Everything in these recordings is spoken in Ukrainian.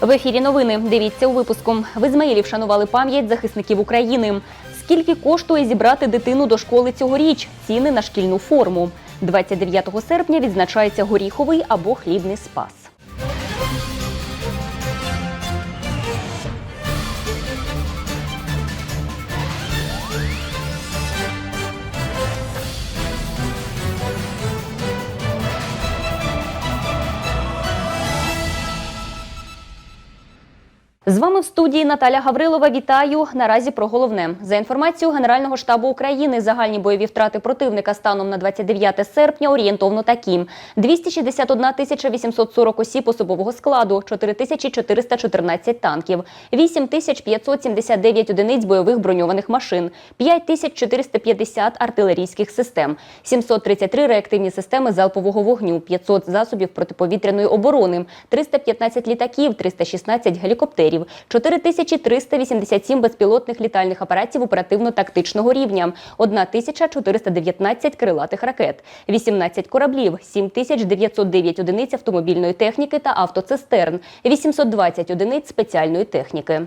В ефірі новини. Дивіться у випуску. В Ізмаїлі вшанували пам'ять захисників України. Скільки коштує зібрати дитину до школи цьогоріч? Ціни на шкільну форму. 29 серпня відзначається горіховий або хлібний спас. З вами в студії Наталя Гаврилова. Вітаю. Наразі про головне. За інформацією Генерального штабу України, загальні бойові втрати противника станом на 29 серпня орієнтовно такі: 261 тисяча 840 осіб особового складу, 4414 танків, 8579 одиниць бойових броньованих машин, 5450 артилерійських систем, 733 реактивні системи залпового вогню, 500 засобів протиповітряної оборони, 315 літаків, 316 гелікоптерів, 4387 безпілотних літальних апаратів оперативно-тактичного рівня, 1419 крилатих ракет, 18 кораблів, 7909 одиниць автомобільної техніки та автоцистерн, 820 одиниць спеціальної техніки.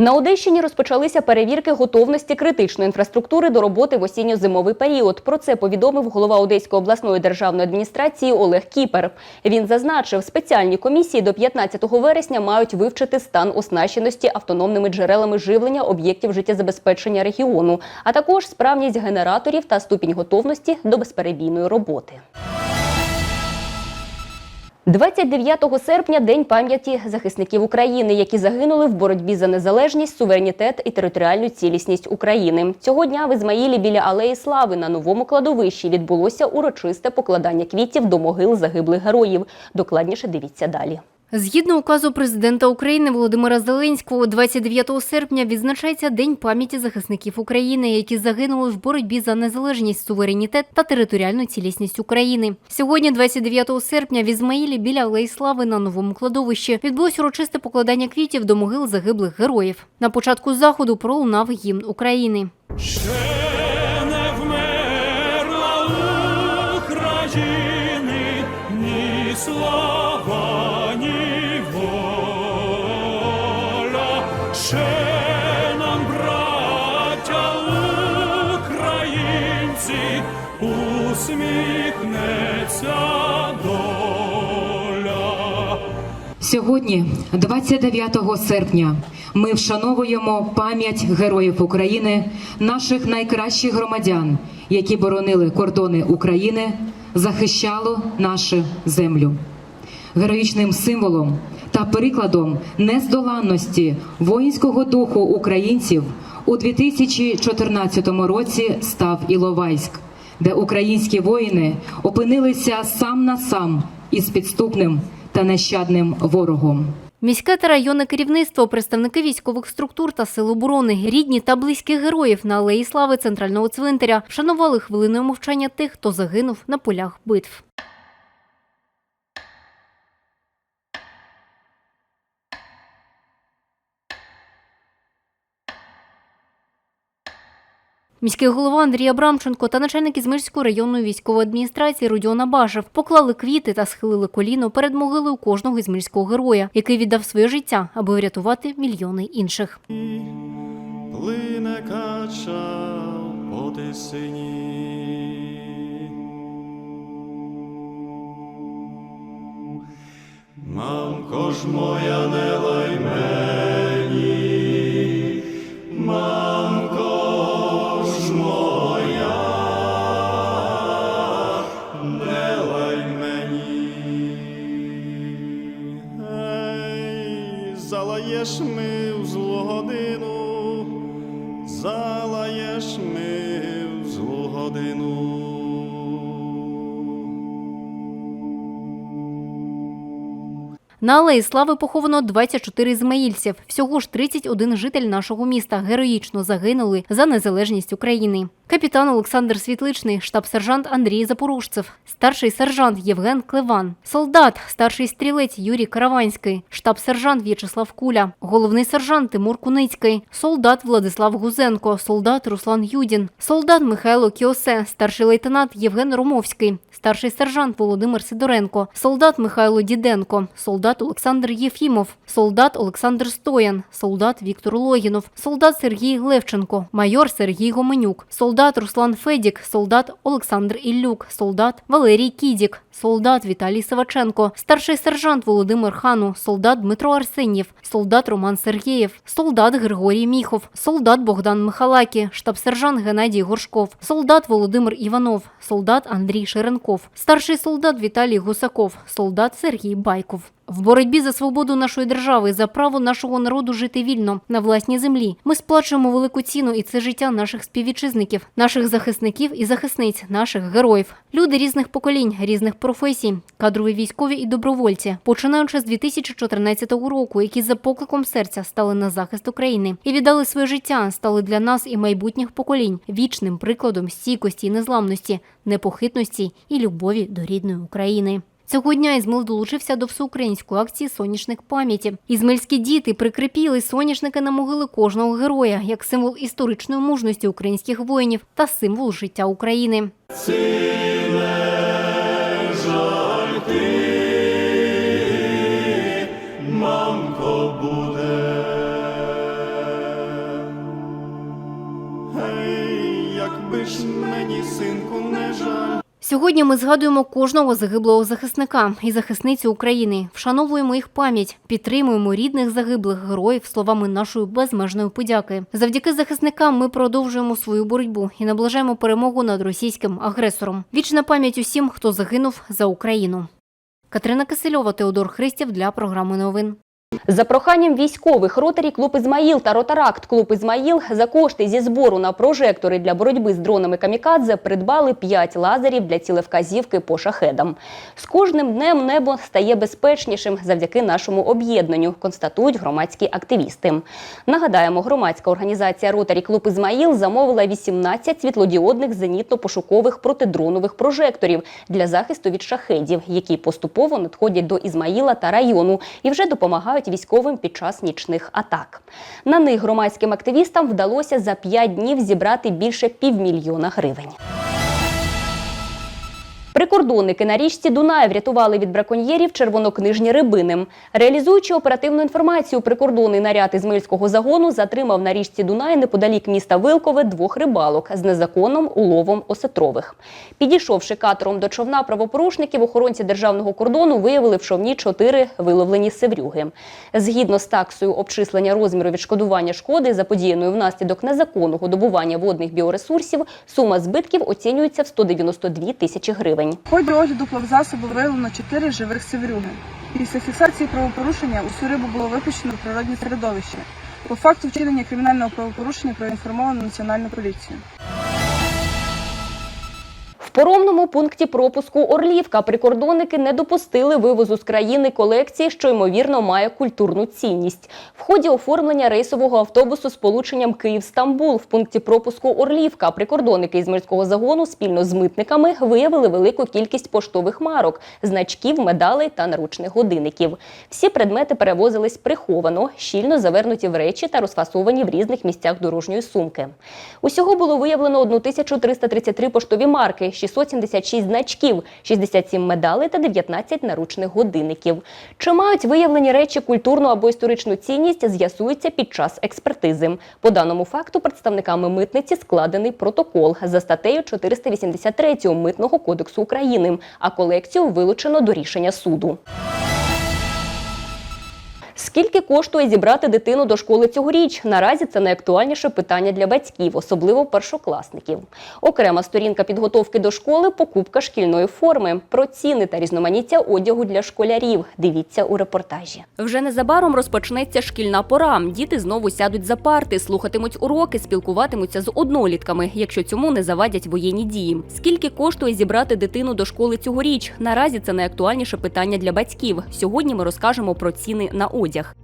На Одещині розпочалися перевірки готовності критичної інфраструктури до роботи в осінньо-зимовий період. Про це повідомив голова Одеської обласної державної адміністрації Олег Кіпер. Він зазначив, спеціальні комісії до 15 вересня мають вивчити стан оснащеності автономними джерелами живлення об'єктів життєзабезпечення регіону, а також справність генераторів та ступінь готовності до безперебійної роботи. 29 серпня День пам'яті захисників України, які загинули в боротьбі за незалежність, суверенітет і територіальну цілісність України. Цього дня в Ізмаїлі біля Алеї Слави на новому кладовищі відбулося урочисте покладання квітів до могил загиблих героїв. Докладніше дивіться далі. Згідно указу президента України Володимира Зеленського, 29 серпня відзначається День пам'яті захисників України, які загинули в боротьбі за незалежність, суверенітет та територіальну цілісність України. Сьогодні, 29 серпня, в Ізмаїлі біля Алеї Слави на новому кладовищі відбулось урочисте покладання квітів до могил загиблих героїв. На початку заходу пролунав гімн України. Сьогодні, 29 серпня, ми вшановуємо пам'ять героїв України, наших найкращих громадян, які боронили кордони України, захищали нашу землю. Героїчним символом та прикладом нездоланності воїнського духу українців у 2014 році став Іловайськ, де українські воїни опинилися сам на сам із підступним та нещадним ворогом. Міське та районне керівництво, представники військових структур та сил оборони, рідні та близькі героїв на Алеї Слави центрального цвинтаря вшанували хвилиною мовчання тих, хто загинув на полях битв. Міський голова Андрій Абрамченко та начальник Ізмирської районної військової адміністрації Родіон Абашев поклали квіти та схилили коліно перед могилою кожного ізмирського героя, який віддав своє життя, аби врятувати мільйони інших. Плине кача по. Мамко ж моя не лай мамко залаєш ми в злу годину, залаєш ми в злу годину. На алеї слави поховано 24 ізмаїльців. Всього ж 31 житель нашого міста героїчно загинули за незалежність України. Капітан Олександр Світличний, штаб-сержант Андрій Запорожцев, старший сержант Євген Клеван, солдат, старший стрілець Юрій Караванський, штаб-сержант В'ячеслав Куля, головний сержант Тимур Куницький, солдат Владислав Гузенко, солдат Руслан Юдін, солдат Михайло Кіосе, старший лейтенант Євген Ромовський, старший сержант Володимир Сидоренко, солдат Михайло Діденко, солдат Олександр Єфімов, солдат Олександр Стоян, солдат Віктор Логінов, солдат Сергій Левченко, майор Сергій Гоменюк, солдат Руслан Федік, солдат Олександр Іллюк, солдат Валерій Кідік, солдат Віталій Саваченко, старший сержант Володимир Хану, солдат Дмитро Арсенєв, солдат Роман Сергєєв, солдат Григорій Міхов, солдат Богдан Михалакі, штаб-сержант Геннадій Горшков, солдат Володимир Іванов, солдат Андрій Шеренков, старший солдат Віталій Гусаков, солдат Сергій Байков. В боротьбі за свободу нашої держави, за право нашого народу жити вільно на власній землі. Ми сплачуємо велику ціну, і це життя наших співвітчизників, наших захисників і захисниць, наших героїв. Люди різних поколінь, різних професій, кадрові військові і добровольці, починаючи з 2014 року, які за покликом серця стали на захист України і віддали своє життя, стали для нас і майбутніх поколінь вічним прикладом стійкості і незламності, непохитності і любові до рідної України. Цього дня Ізмил долучився до всеукраїнської акції Соняшник пам'яті. Ізмельські діти прикріпіли соняшники на могили кожного героя як символ історичної мужності українських воїнів та символ життя України. Якби ж мені, жаль. Сьогодні ми згадуємо кожного загиблого захисника і захисницю України, вшановуємо їх пам'ять, підтримуємо рідних загиблих героїв словами нашої безмежної подяки. Завдяки захисникам ми продовжуємо свою боротьбу і наближаємо перемогу над російським агресором. Вічна пам'ять усім, хто загинув за Україну. Катерина Кисельова, Теодор Христів для програми новин. За проханням військових ротарі клуб Ізмаїл та Ротаракт клуб Ізмаїл за кошти зі збору на прожектори для боротьби з дронами камікадзе придбали 5 лазерів для цілевказівки по шахедам. З кожним днем небо стає безпечнішим завдяки нашому об'єднанню, констатують громадські активісти. Нагадаємо, громадська організація Ротарі клуб Ізмаїл замовила 18 світлодіодних зенітно-пошукових протидронових прожекторів для захисту від шахедів, які поступово надходять до Ізмаїла та району і вже допомагають військовим під час нічних атак. На них громадським активістам вдалося за 5 днів зібрати більше півмільйона гривень. Прикордонники на річці Дунай врятували від браконьєрів червонокнижні рибини. Реалізуючи оперативну інформацію, прикордонний наряд Ізмельського загону затримав на річці Дунай неподалік міста Вилкове двох рибалок з незаконним уловом осетрових. Підійшовши катером до човна правопорушників, охоронці державного кордону виявили в човні чотири виловлені севрюги. Згідно з таксою обчислення розміру відшкодування шкоди, заподіяної внаслідок незаконного добування водних біоресурсів, сума збитків оцінюється в 192 тисячі гривень. В ході огляду плавзасобу виявлено 4 живих севрюги. Після фіксації правопорушення усю рибу було випущено в природне середовище. По факту вчинення кримінального правопорушення проінформовано Національну поліцію. В поромному пункті пропуску Орлівка прикордонники не допустили вивозу з країни колекції, що ймовірно має культурну цінність. В ході оформлення рейсового автобусу з полученням Київ-Стамбул в пункті пропуску Орлівка прикордонники із мирського загону спільно з митниками виявили велику кількість поштових марок, значків, медалей та наручних годинників. Всі предмети перевозились приховано, щільно завернуті в речі та розфасовані в різних місцях дорожньої сумки. Усього було виявлено 1333 поштові марки, 676 значків, 67 медалей та 19 наручних годинників. Чи мають виявлені речі культурну або історичну цінність, з'ясується під час експертизи. По даному факту представниками митниці складений протокол за статтею 483 Митного кодексу України, а колекцію вилучено до рішення суду. Скільки коштує зібрати дитину до школи цьогоріч? Наразі це найактуальніше питання для батьків, особливо першокласників. Окрема сторінка підготовки до школи покупка шкільної форми. Про ціни та різноманіття одягу для школярів. Дивіться у репортажі. Вже незабаром розпочнеться шкільна пора. Діти знову сядуть за парти, слухатимуть уроки, спілкуватимуться з однолітками, якщо цьому не завадять воєнні дії. Скільки коштує зібрати дитину до школи цьогоріч? Наразі це найактуальніше питання для батьків. Сьогодні ми розкажемо про ціни на одяг одяг.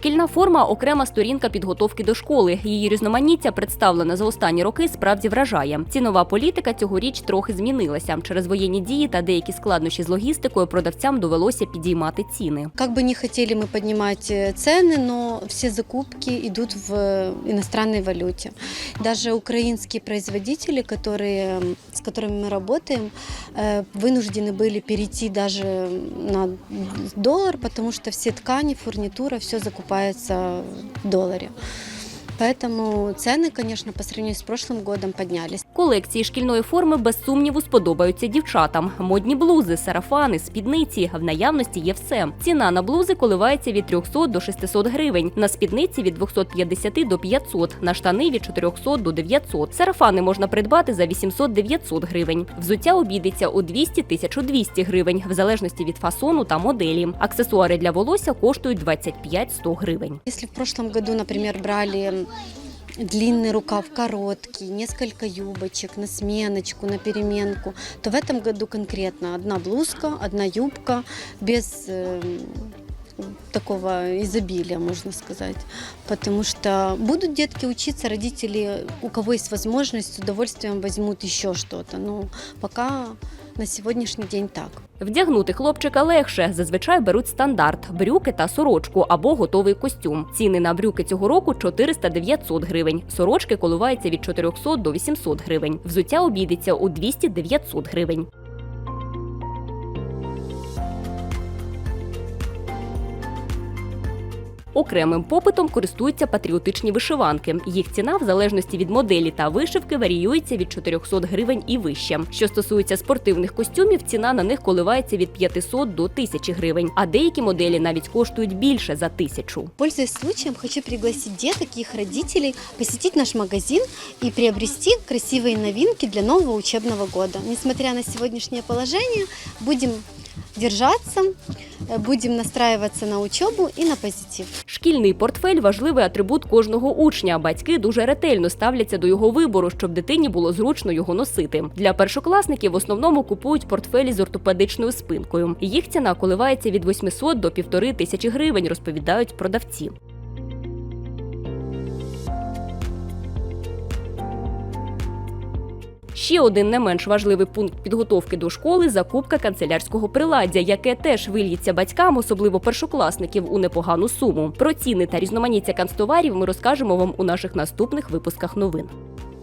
Шкільна форма окрема сторінка підготовки до школи. Її різноманіття представлене за останні роки справді вражає. Цінова політика цьогоріч трохи змінилася. Через воєнні дії та деякі складнощі з логістикою продавцям довелося підіймати ціни. Как бы не хотели мы поднимать э, цены, но все закупки идут в э, иностранной валюте. Даже украинские производители, которые, м, с которыми мы работаем, э, вынуждены были перейти даже на доллар, потому что все ткани, фурнитура, все закупается в долларе. Поэтому цены, конечно, по сравнению с прошлым годом поднялись. Колекції шкільної форми без сумніву сподобаються дівчатам. Модні блузи, сарафани, спідниці в наявності є все. Ціна на блузи коливається від 300 до 600 гривень, на спідниці від 250 до 500, на штани від 400 до 900. Сарафани можна придбати за 800-900 гривень. Взуття обійдеться у 200-1200 гривень, в залежності від фасону та моделі. Аксесуари для волосся коштують 25-100 гривень. Если в прошлом году, например, брали длинный рукав короткий, несколько юбочек на сменочку, на переменку, то в этом году конкретно одна блузка, одна юбка без э, такого изобилия, можно сказать. Потому что будут детки учиться, родители, у кого есть возможность, с удовольствием возьмут еще что-то. Но пока на сьогоднішній день так. Вдягнути хлопчика легше. Зазвичай беруть стандарт брюки та сорочку або готовий костюм. Ціни на брюки цього року 400-900 гривень. Сорочки коливаються від 400 до 800 гривень. Взуття обійдеться у 200-900 гривень. Окремим попитом користуються патріотичні вишиванки. Їх ціна в залежності від моделі та вишивки варіюється від 400 гривень і вище. Що стосується спортивних костюмів, ціна на них коливається від 500 до 1000 гривень, а деякі моделі навіть коштують більше за тисячу. Пользуясь случаем, хочу пригласить деток их родителей посетить наш магазин и приобрести красивые новинки для нового учебного года. Несмотря на сегодняшнее положение, будем держаться, э, будем настраиваться на учебу і на позитив. Шкільний портфель важливий атрибут кожного учня. Батьки дуже ретельно ставляться до його вибору, щоб дитині було зручно його носити. Для першокласників в основному купують портфелі з ортопедичною спинкою. Їх ціна коливається від 800 до півтори тисячі гривень, розповідають продавці. Ще один не менш важливий пункт підготовки до школи закупка канцелярського приладдя, яке теж вильється батькам, особливо першокласників, у непогану суму. Про ціни та різноманіття канцтоварів ми розкажемо вам у наших наступних випусках новин.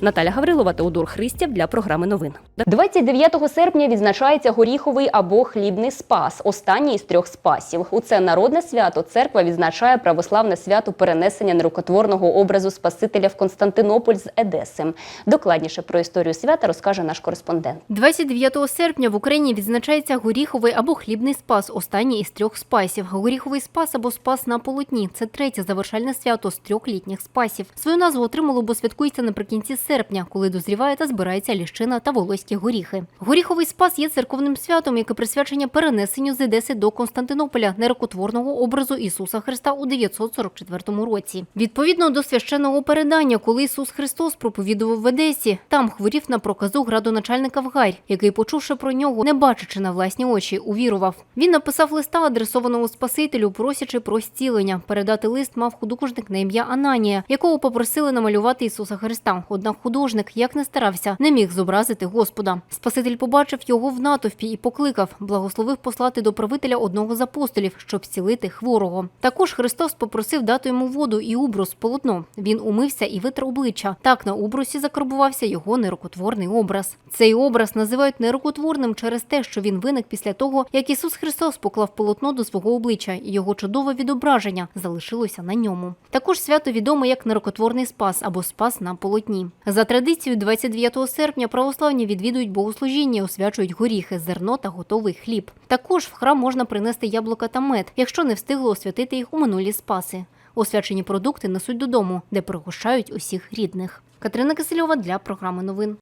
Наталя Гаврилова, Теодор Христєв для програми новин. 29 серпня відзначається горіховий або хлібний спас, останній із трьох спасів. У це народне свято церква відзначає православне свято перенесення нерукотворного образу Спасителя в Константинополь з Едеси. Докладніше про історію свята розкаже наш кореспондент. 29 серпня в Україні відзначається горіховий або хлібний спас, останній із трьох спасів. Горіховий спас або спас на полотні це третє завершальне свято з трьох літніх спасів. Свою назву отримало, бо святкується наприкінці серпня, коли дозріває та збирається ліщина та волоські горіхи. Горіховий спас є церковним святом, яке присвячення перенесенню з Едеси до Константинополя нерокотворного образу Ісуса Христа у 944 році. Відповідно до священного передання, коли Ісус Христос проповідував в Едесі, там хворів на проказу градоначальника Вгарь, який, почувши про нього, не бачачи на власні очі, увірував. Він написав листа, адресованого Спасителю, просячи про зцілення. Передати лист мав художник на ім'я Ананія, якого попросили намалювати Ісуса Христа. Однак художник, як не старався, не міг зобразити Господа. Спаситель побачив його в натовпі і покликав, благословив послати до правителя одного з апостолів, щоб зцілити хворого. Також Христос попросив дати йому воду і убрус полотно. Він умився і витер обличчя. Так на убрусі закарбувався його нерукотворний образ. Цей образ називають нерукотворним через те, що він виник після того, як Ісус Христос поклав полотно до свого обличчя, і його чудове відображення залишилося на ньому. Також свято відоме як нерукотворний спас або спас на полотні. За традицією, 29 серпня православні відвідують богослужіння, освячують горіхи, зерно та готовий хліб. Також в храм можна принести яблука та мед, якщо не встигли освятити їх у минулі спаси. Освячені продукти несуть додому, де пригощають усіх рідних. Катерина Кисельова для програми новин.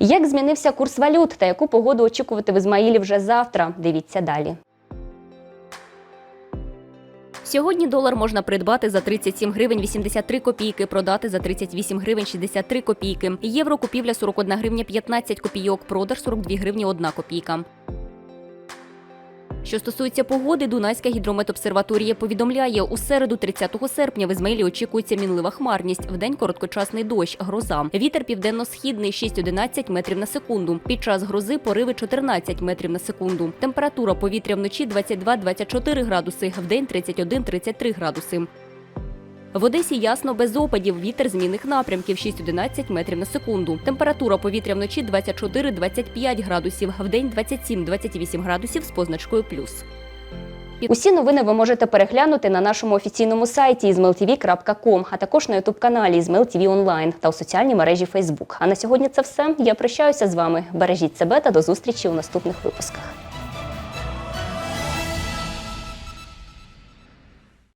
Як змінився курс валют та яку погоду очікувати в Ізмаїлі вже завтра? Дивіться далі. Сьогодні долар можна придбати за 37 гривень 83 копійки, продати за 38 гривень 63 копійки. Євро купівля 41 гривня 15 копійок, продаж 42 гривні 1 копійка. Що стосується погоди, Дунайська гідрометобсерваторія повідомляє, у середу 30 серпня в Ізмаїлі очікується мінлива хмарність, В день короткочасний дощ, гроза. Вітер південно-східний 6-11 метрів на секунду. Під час грози пориви 14 метрів на секунду. Температура повітря вночі 22-24 градуси, в день 31-33 градуси. В Одесі ясно без опадів. Вітер змінних напрямків 6-11 метрів на секунду. Температура повітря вночі 24-25 градусів, вдень 27-28 градусів з позначкою плюс. Усі новини ви можете переглянути на нашому офіційному сайті izmailtv.com, а також на ютуб-каналі Ізмейл онлайн та у соціальній мережі Facebook. А на сьогодні це все. Я прощаюся з вами. Бережіть себе та до зустрічі у наступних випусках.